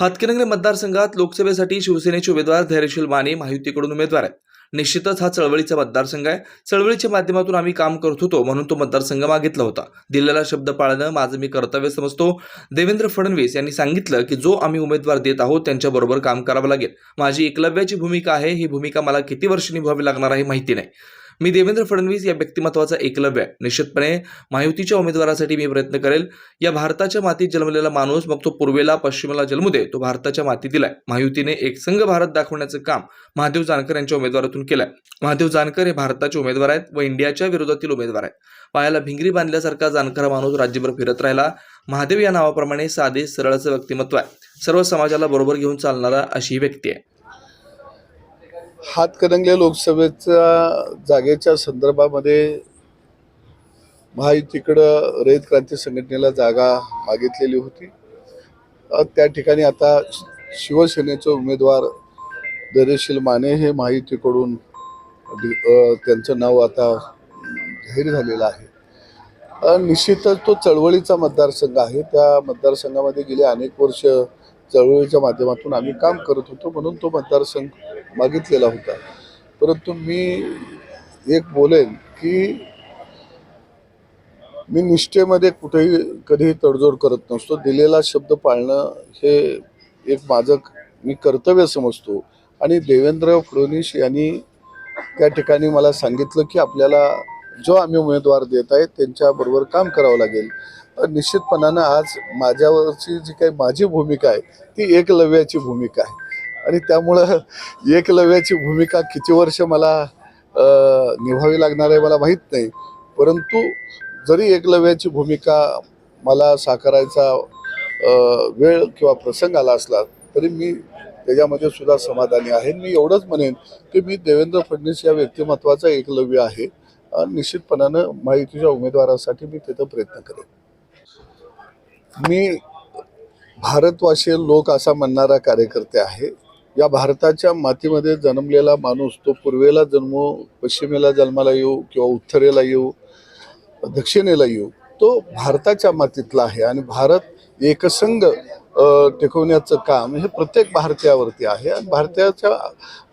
हातकणंगले मतदारसंघात लोकसभेसाठी शिवसेनेचे उमेदवार धैर्यशील माने महायुतीकडून उमेदवार आहेत. निश्चितच हा चळवळीचा मतदारसंघ आहे. चळवळीच्या माध्यमातून आम्ही काम करत होतो म्हणून तो मतदारसंघ मागितला होता. दिलेला शब्द पाळणं माझं मी कर्तव्य समजतो. देवेंद्र फडणवीस यांनी सांगितलं की जो आम्ही उमेदवार देत आहोत त्यांच्याबरोबर काम करावं लागेल. माझी एकलव्याची भूमिका आहे. ही भूमिका मला किती वर्ष निभावी लागणार आहे माहिती नाही. मी देवेंद्र फडणवीस या व्यक्तिमत्वाचा एकलव्य आहे. निश्चितपणे महायुतीच्या उमेदवारासाठी मी प्रयत्न करेल. या भारताच्या मातीत जन्मलेला माणूस मग तो पूर्वेला पश्चिमेला जन्मू दे तो भारताच्या मातीतील आहे महायुतीने एक संघ भारत दाखवण्याचं काम महादेव जानकर यांच्या उमेदवारातून केलंय. महादेव जानकर हे भारताचे उमेदवार आहेत व इंडियाच्या विरोधातील उमेदवार आहेत. पायाला भिंगरी बांधल्यासारखा जानकर हा माणूस राज्यभर फिरत राहिला. महादेव या नावाप्रमाणे साधे सरळचं व्यक्तिमत्व आहे. सर्व समाजाला बरोबर घेऊन चालणारा अशी व्यक्ती आहे. हातकणंगले लोकसभेच्या जागेच्या संदर्भामध्ये महायुतीकडं रयत क्रांती संघटनेला जागा मागितलेली होती. त्या ठिकाणी आता शिवसेनेचे उमेदवार धैर्यशील माने हे महायुतीकडून त्यांचं नाव आता जाहीर झालेलं आहे. निश्चितच तो चळवळीचा मतदारसंघ आहे. त्या मतदारसंघामध्ये गेली अनेक वर्ष चळवळीच्या माध्यमातून आम्ही काम करत होतो म्हणून तो मतदारसंघ मागितलेला होता. परंतु मी एक बोलेन की मी निष्ठेमध्ये कुठेही कधीही तडजोड करत नसतो. दिलेला शब्द पाळणं हे एक माझं मी कर्तव्य समजतो. आणि देवेंद्र फडणवीस यांनी त्या ठिकाणी मला सांगितलं की आपल्याला जो आम्ही उमेदवार देत आहे त्यांच्याबरोबर काम करावं लागेल. निश्चितपणानं आज माझ्यावरची जी काही माझी भूमिका आहे ती एकलव्याची भूमिका आहे. आणि त्यामुळं एकलव्याची भूमिका किती वर्ष मला निभावी लागणार आहे मला माहीत नाही. परंतु जरी एकलव्याची भूमिका मला साकारायचा वेळ किंवा प्रसंग आला असला तरी मी त्याच्यामध्ये सुद्धा समाधानी आहे. मी एवढंच म्हणेन की मी देवेंद्र फडणवीस या व्यक्तिमत्वाचा एकलव्य आहे. निश्चितपणानं माहितीच्या उमेदवारासाठी मी तिथं प्रयत्न करेन. मी भारतवासी लोक असा म्हणणारा कार्यकर्ते आहे. या भारताच्या मातीमध्ये जन्मलेला माणूस तो पूर्वेला जन्मो पश्चिमेला जन्माला येऊ किंवा उत्तरेला येऊ दक्षिणेला येऊ तो भारताच्या मातीतला आहे. आणि भारत एकसंघ टिकवण्याचं काम हे प्रत्येक भारतीयावरती आहे. आणि भारतीयाच्या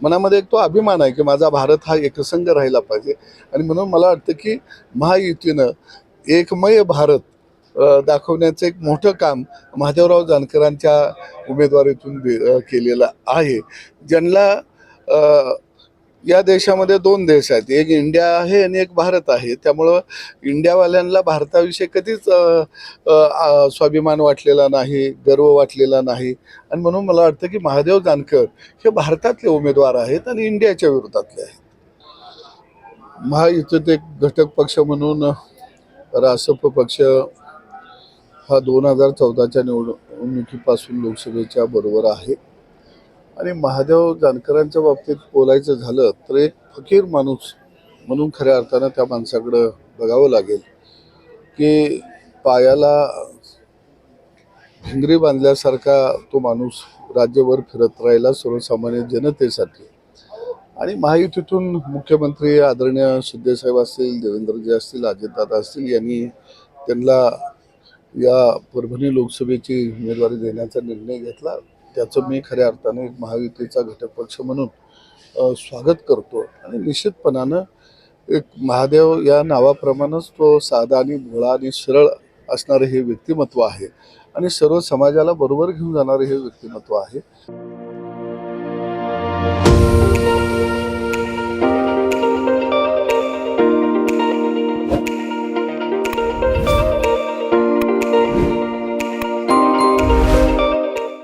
मनामध्ये एक तो अभिमान आहे की माझा भारत हा एकसंघ राहिला पाहिजे. आणि म्हणून मला वाटतं की महायुतीनं एकमय भारत दाखवण्याचं एक मोठं काम महादेवराव जानकरांच्या उमेदवारीतून केलेलं आहे. ज्यांना या देशामध्ये दोन देश आहेत. एक इंडिया आहे आणि एक भारत आहे. त्यामुळं इंडियावाल्यांना भारताविषयी कधीच स्वाभिमान वाटलेला नाही गर्व वाटलेला नाही. आणि म्हणून मला वाटतं की महादेव जानकर हे भारतातले उमेदवार आहेत आणि इंडियाच्या विरोधातले आहेत. महायुतीत एक घटक पक्ष म्हणून रासप पक्ष हा दोन हजार चौदाच्या निवडणुकीपासून लोकसभेच्या बरोबर आहे. आणि महादेव जानकरांच्या बाबतीत बोलायचं झालं तर एक फकीर माणूस म्हणून खऱ्या अर्थानं त्या माणसाकडं बघावं लागेल की पायाला भिंगरी बांधल्यासारखा तो माणूस राज्यभर फिरत राहिला सर्वसामान्य जनतेसाठी. आणि महायुतीतून मुख्यमंत्री आदरणीय शिंदेसाहेब असतील देवेंद्रजी असतील अजितदादा असतील यांनी त्यांना या परभणी लोकसभेची उमेदवारी देण्याचा निर्णय घेतला. त्याचं मी खऱ्या अर्थाने एक महायुतीचा घटक पक्ष म्हणून स्वागत करतो आणि निश्चितपणानं एक महादेव या नावाप्रमाणेच तो साधा आणि भोळा आणि सरळ असणारं हे व्यक्तिमत्व आहे आणि सर्व समाजाला बरोबर घेऊन जाणारे हे व्यक्तिमत्व आहे.